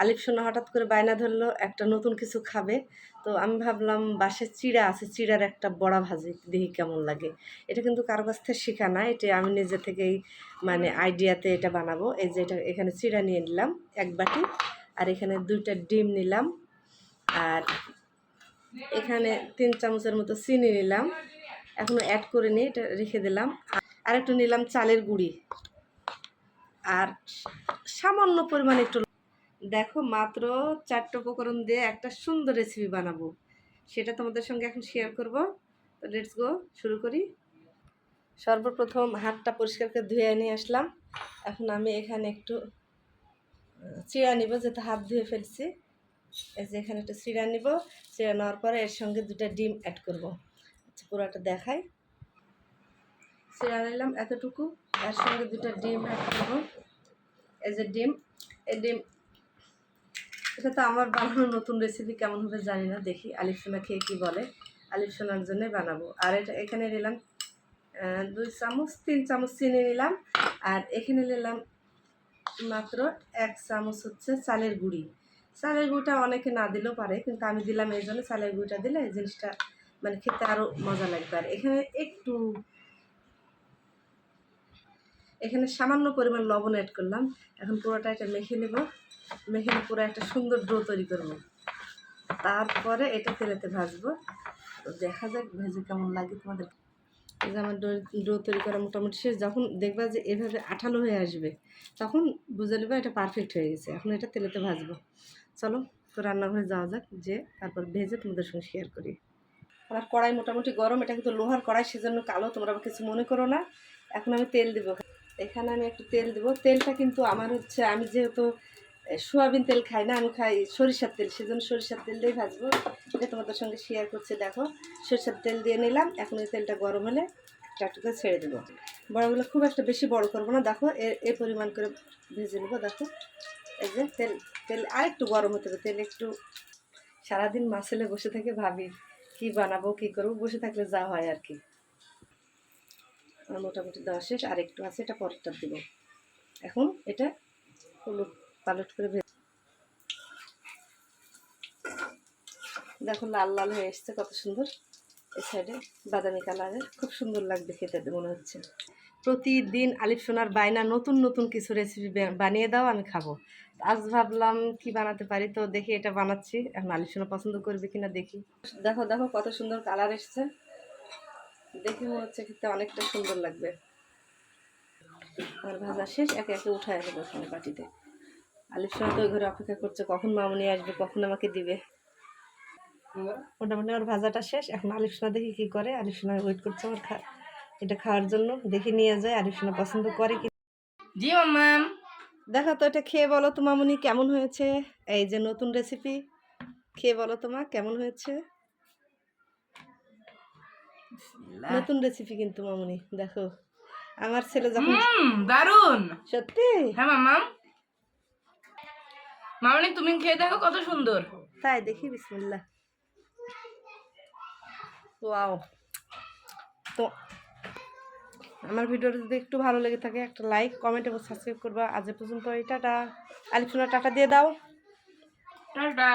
আলিফ সোনা হঠাৎ করে বায়না ধরলো, একটা নতুন কিছু খাবে। তো আমি ভাবলাম বাসে চিড়া আছে, চিড়ার একটা বড়া ভাজি, দেখি কেমন লাগে। এটা কিন্তু কারও কাছ থেকে শেখা না, এটা আমি নিজে থেকেই মানে আইডিয়াতে এটা বানাবো। এই যে এটা, এখানে চিড়া নিয়ে নিলাম এক বাটি, আর এখানে দুইটা ডিম নিলাম, আর এখানে তিন চামচের মতো চিনি নিলাম। এখনও অ্যাড করে নিয়ে এটা রেখে দিলাম। আর একটু নিলাম চালের গুঁড়ি। আর সামান্য পরিমাণে একটু দেখো, মাত্র চারটে উপকরণ দিয়ে একটা সুন্দর রেসিপি বানাবো। সেটা তোমাদের সঙ্গে এখন শেয়ার করব। লেটস গো শুরু করি। সর্বপ্রথম হাতটা পরিষ্কার করে ধুয়ে নিয়ে আসলাম। এখন আমি এখানে একটু চিড়া নিব, যেহেতু হাত ধুয়ে ফেলছি। এই যে এখানে একটু চিড়া নিব। চিড়া নেওয়ার পরে এর সঙ্গে দুটা ডিম অ্যাড করব। আচ্ছা পুরোটা দেখাই। চিড়া নিলাম এতটুকু। এর সঙ্গে দুটা ডিম অ্যাড করব। এই যে ডিম, এই ডিম এটা তো আমার বানানো নতুন রেসিপি কেমন হবে জানি না, দেখি। আলিফ সোনা খেয়ে কী বলে? আলিফ সোনার জন্যই বানাবো। আর এটা এখানে নিলাম দুই চামচ, তিন চামচ চিনি নিলাম। আর এখানে নিলাম মাত্র এক চামচ হচ্ছে চালের গুঁড়ি। চালের গুঁড়িটা অনেকে না দিলেও পারে, কিন্তু আমি দিলাম এই জন্য চালের গুঁড়িটা দিলে এই জিনিসটা মানে খেতে আরও মজা লাগবে। আর এখানে একটু এখানে সামান্য পরিমাণ লবণ অ্যাড করলাম। এখন পুরোটা এটা মেখে নেব। মেখে পুরো একটা সুন্দর ডো তৈরি করব। তারপরে এটা তেলেতে ভাজবো। তো দেখা যাক ভেজে কেমন লাগে তোমাদের। এই যে আমার ডো ডো তৈরি করা মোটামুটি শেষ। যখন দেখবা যে এভাবে আঠালো হয়ে আসবে, তখন বুঝে নেবে এটা পারফেক্ট হয়ে গেছে। এখন এটা তেলেতে ভাজবো। চলো, তো রান্নাঘরে যাওয়া যাক, যে তারপর ভেজে তোমাদের সঙ্গে শেয়ার করি। আমার কড়াই মোটামুটি গরম, এটা কিন্তু লোহার কড়াই, সেজন্য কালো, তোমরা কিছু মনে করো না। এখন আমি তেল দেবো। এখানে আমি একটু তেল দেবো। তেলটা কিন্তু আমার হচ্ছে, আমি যেহেতু সোয়াবিন তেল খাই না, আমি খাই সরিষার তেল, সেজন্য সরিষার তেল দিয়েই ভাজবো। এটা তোমাদের সঙ্গে শেয়ার করছি, দেখো। সরিষার তেল দিয়ে নিলাম, এখন এই তেলটা গরম হলে একটা ছেড়ে দেবো। বড়গুলো খুব একটা বেশি বড় করব না, দেখো, এ পরিমাণ করে ভেজে নেব, দেখো। এই যে তেল তেল আর একটু গরম হতে হবে, তেল একটু সারাদিন মাছেলে বসে থেকে ভাবি, কি বানাবো, কি করব, বসে থাকলে যা হয় আর কি। মোটামুটি দেওয়া শেষ। আর একটু আছে, এটা পরেরটা দিব। এখন এটা হলুদ পালট করে ভেজে দেখো লাল লাল হয়ে এসছে, কত সুন্দর। এই সাইডে বাদামি কালারের। খুব সুন্দর লাগবে খেতে, মনে হচ্ছে। প্রতিদিন আলিফ সোনার বায়না, নতুন নতুন কিছু রেসিপি বানিয়ে দাও, আমি খাব। আজ ভাবলাম কি বানাতে পারি, তো দেখি এটা বানাচ্ছি। এখন আলিফ সোনা পছন্দ করবে কিনা দেখি। দেখো দেখো কত সুন্দর কালার এসছে। দেখে মনে হচ্ছে খেতে অনেকটা সুন্দর লাগবে। আর ভাজা শেষ একে একে উঠায় নেব ওখানে পাটিতে আলিফ সোনা তো ওই ঘরে অপেক্ষা করছে কখন মামুনি আসবে কখন আমাকে দিবে। মোটামুটি আমার ভাজাটা শেষ এখন আলিফ সোনা দেখি কী করে আলিফ সোনা ওয়েট করছে আমার খা এটা খাওয়ার জন্য দেখি নিয়ে যায় আলিফ সোনা পছন্দ করে কি জি মাম্মাম দেখো তো এটা খেয়ে বলো তো মামুনি কেমন হয়েছে? এই যে নতুন রেসিপি খেয়ে বলো তোমা কেমন হয়েছে? নতুন রেসিপি কিন্তু মামুনি দেখো। আমার ছেলে যখন দারুণ সত্যি? হ্যাঁ মাম্মাম মামনি তুমি খেয়ে দেখো কত সুন্দর। তাই দেখি বিসমিল্লা ওয়াও। তো আমার ভিডিওটা যদি একটু ভালো লেগে থাকে একটা লাইক কমেন্ট এবং সাবস্ক্রাইব করবা। আজ পর্যন্ত এই টাটা। আলিফুনা টাটা দিয়ে দাও। টাটা।